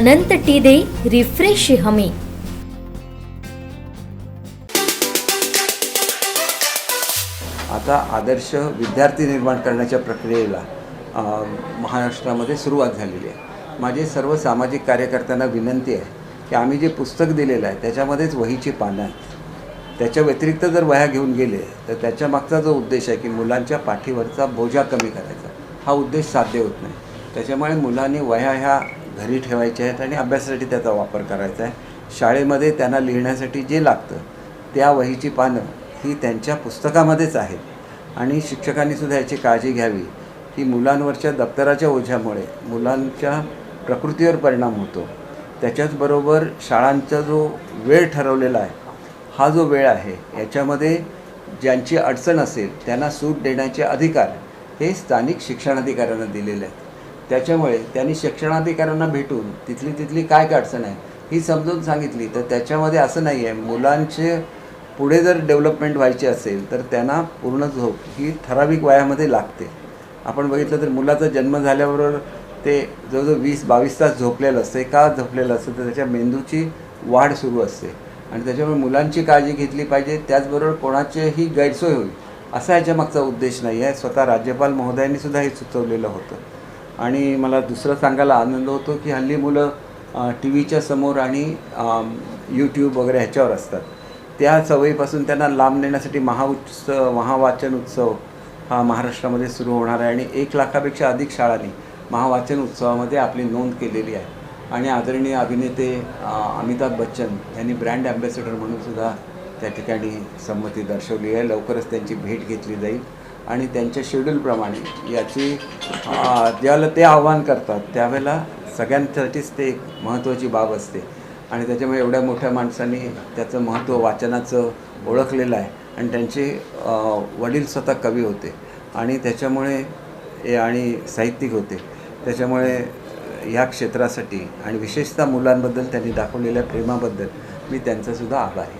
अनंत T दे refresh हमी. आता आदर्श विद्यार्थी निर्माण करण्याच्या प्रक्रियेला महाराष्ट्रामध्ये सुरुवात झालेली आहे. माझी सर्व सामाजिक कार्यकर्त्यांना विनंती आहे की आम्ही जे पुस्तक दिलेलं आहे त्याच्यामध्येच वहीची पानं आहेत. त्याच्या व्यतिरिक्त जर वह्या घेऊन गेले तर त्याच्या मागचा जो उद्देश आहे की मुलांच्या पाठीवरचा बोजा कमी करायचा हा उद्देश साध्य होत नाही. त्याच्यामुळे मुलांनी वह्या ह्या घरी ठेवायचे आहेत आणि अभ्यासासाठी त्याचा वापर करायचा आहे. शाळेमध्ये त्यांना लिहिण्यासाठी जे लागतं त्या वहीची पानं ही त्यांच्या पुस्तकामध्येच आहेत. आणि शिक्षकांनीसुद्धा याची काळजी घ्यावी. की मुलांवरच्या दप्तराच्या ओझ्यामुळे मुलांच्या प्रकृतीवर परिणाम होतो. त्याच्याचबरोबर शाळांचा जो वेळ ठरवलेला आहे हा जो वेळ आहे याच्यामध्ये ज्यांची अडचण असेल त्यांना सूट देण्याचे अधिकार हे स्थानिक शिक्षणाधिकाऱ्यांना दिलेले आहेत. त्याच्यामुळे त्यांनी शिक्षणाधिकाऱ्यांना भेटून तिथली तिथली काय काय अडचण आहे ही समजून सांगितली. तर त्याच्यामध्ये असं नाही आहे मुलांचे पुढे जर डेव्हलपमेंट व्हायची असेल तर त्यांना पूर्ण झोप ही ठराविक वयामध्ये लागते. आपण बघितलं तर मुलाचा जन्म झाल्याबरोबर ते जवळजवळ वीस बावीस तास झोपलेलं असते का झोपलेलं असतं तर त्याच्या मेंदूची वाढ सुरू असते. आणि त्याच्यामुळे मुलांची काळजी घेतली पाहिजे त्याचबरोबर कोणाचीही गैरसोय होईल असा याच्या मागचा उद्देश नाही आहे. स्वतः राज्यपाल महोदयांनी सुद्धा हे सुचवलेलं होतं. आणि मला दुसरं सांगायला आनंद होतो की हल्ली मुलं टी व्हीच्या समोर आणि यूट्यूब वगैरे ह्याच्यावर असतात. त्या सवयीपासून त्यांना लांब नेण्यासाठी महाउत्सव महावाचन उत्सव हा महाराष्ट्रामध्ये सुरू होणार आहे आणि एक लाखापेक्षा अधिक शाळांनी महावाचन उत्सवामध्ये आपली नोंद केलेली आहे. आणि आदरणीय अभिनेते अमिताभ बच्चन यांनी ब्रँड ॲम्बॅसेडर म्हणून सुद्धा त्या ठिकाणी संमती दर्शवली आहे. लवकरच त्यांची भेट घेतली जाईल. आणि त्यांच्या शेड्यूलप्रमाणे याची ज्यावेळेला ते आव्हान करतात त्यावेळेला सगळ्यांसाठीच ते एक महत्त्वाची बाब असते. आणि त्याच्यामुळे एवढ्या मोठ्या माणसांनी त्याचं महत्त्व वाचनाचं ओळखलेलं आहे. आणि त्यांचे वडील स्वतः कवी होते. आणि त्याच्यामुळे हे आणि साहित्यिक होते. त्याच्यामुळे ह्या क्षेत्रासाठी आणि विशेषतः मुलांबद्दल त्यांनी दाखवलेल्या प्रेमाबद्दल मी त्यांचासुद्धा आभारी आहे.